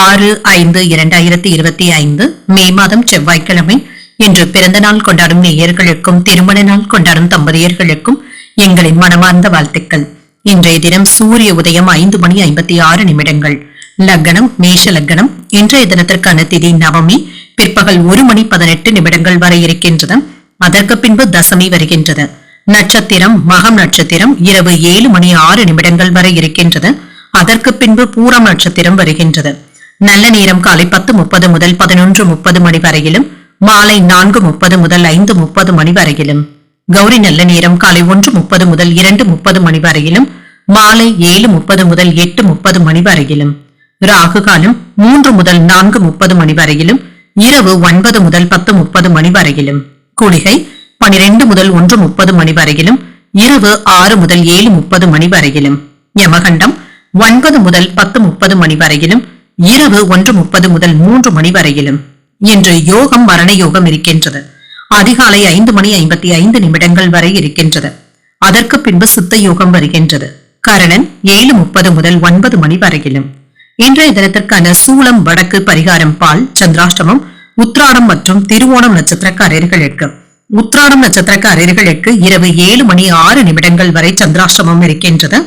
ஆறு ஐந்து இரண்டாயிரத்தி இருபத்தி ஐந்து மே மாதம் செவ்வாய்க்கிழமை. இன்று பிறந்த நாள் கொண்டாடும் நேயர்களுக்கும் திருமண நாள் கொண்டாடும் தம்பதியர்களுக்கும் எங்களின் மனமார்ந்த வாழ்த்துக்கள். இன்றைய தினம் சூரிய உதயம் ஐந்து மணி ஐம்பத்தி ஆறு நிமிடங்கள். லக்னம் மேஷ லக்னம் இன்றைய தினத்திற்கான திதி நவமி பிற்பகல் ஒரு மணி பதினெட்டு நிமிடங்கள் வரை இருக்கின்றது. அதற்கு பின்பு தசமி வருகின்றது. நட்சத்திரம் மகம் நட்சத்திரம் இரவு ஏழு மணி ஆறு நிமிடங்கள் வரை இருக்கின்றது. அதற்கு பின்பு பூரம் நட்சத்திரம் வருகின்றது. நல்ல நேரம் காலை பத்து முப்பது முதல் பதினொன்று முப்பது மணி வரையிலும் மாலை நான்கு முப்பது முதல் ஐந்து முப்பது மணி வரையிலும். கௌரி நல்ல நேரம் காலை ஒன்று முப்பது முதல் இரண்டு முப்பது மணி வரையிலும் மாலை ஏழு முப்பது முதல் எட்டு முப்பது மணி வரையிலும். ராகு காலம் மூன்று முதல் நான்கு முப்பது மணி வரையிலும் இரவு ஒன்பது முதல் பத்து முப்பது மணி வரையிலும். குளிகை பனிரெண்டு முதல் ஒன்று முப்பது மணி வரையிலும் இரவு ஆறு முதல் ஏழு முப்பது மணி வரையிலும். யமகண்டம் ஒன்பது முதல் பத்து முப்பது மணி வரையிலும் இரவு ஒன்று முப்பது முதல் மூன்று மணி வரையிலும் இன்று யோகம் மரண யோகம் இருக்கின்றது. அதிகாலை ஐந்து மணி ஐம்பத்தி ஐந்து நிமிடங்கள் வரை இருக்கின்றது. அதற்கு பின்பு சித்த யோகம் வருகின்றது. கரணன் ஏழு முப்பது முதல் ஒன்பது மணி வரையிலும். இன்றைய தினத்திற்கான சூளம் வடக்கு பரிகாரம் பால் சந்திராஷ்டமம் உத்ராடம் மற்றும் திருவோணம் நட்சத்திரக்காரர்களுக்கு. உத்ராடம் நட்சத்திரக்காரர்களுக்கு இரவு ஏழு மணி ஆறு நிமிடங்கள் வரை சந்திராஷ்டமம் இருக்கின்றது.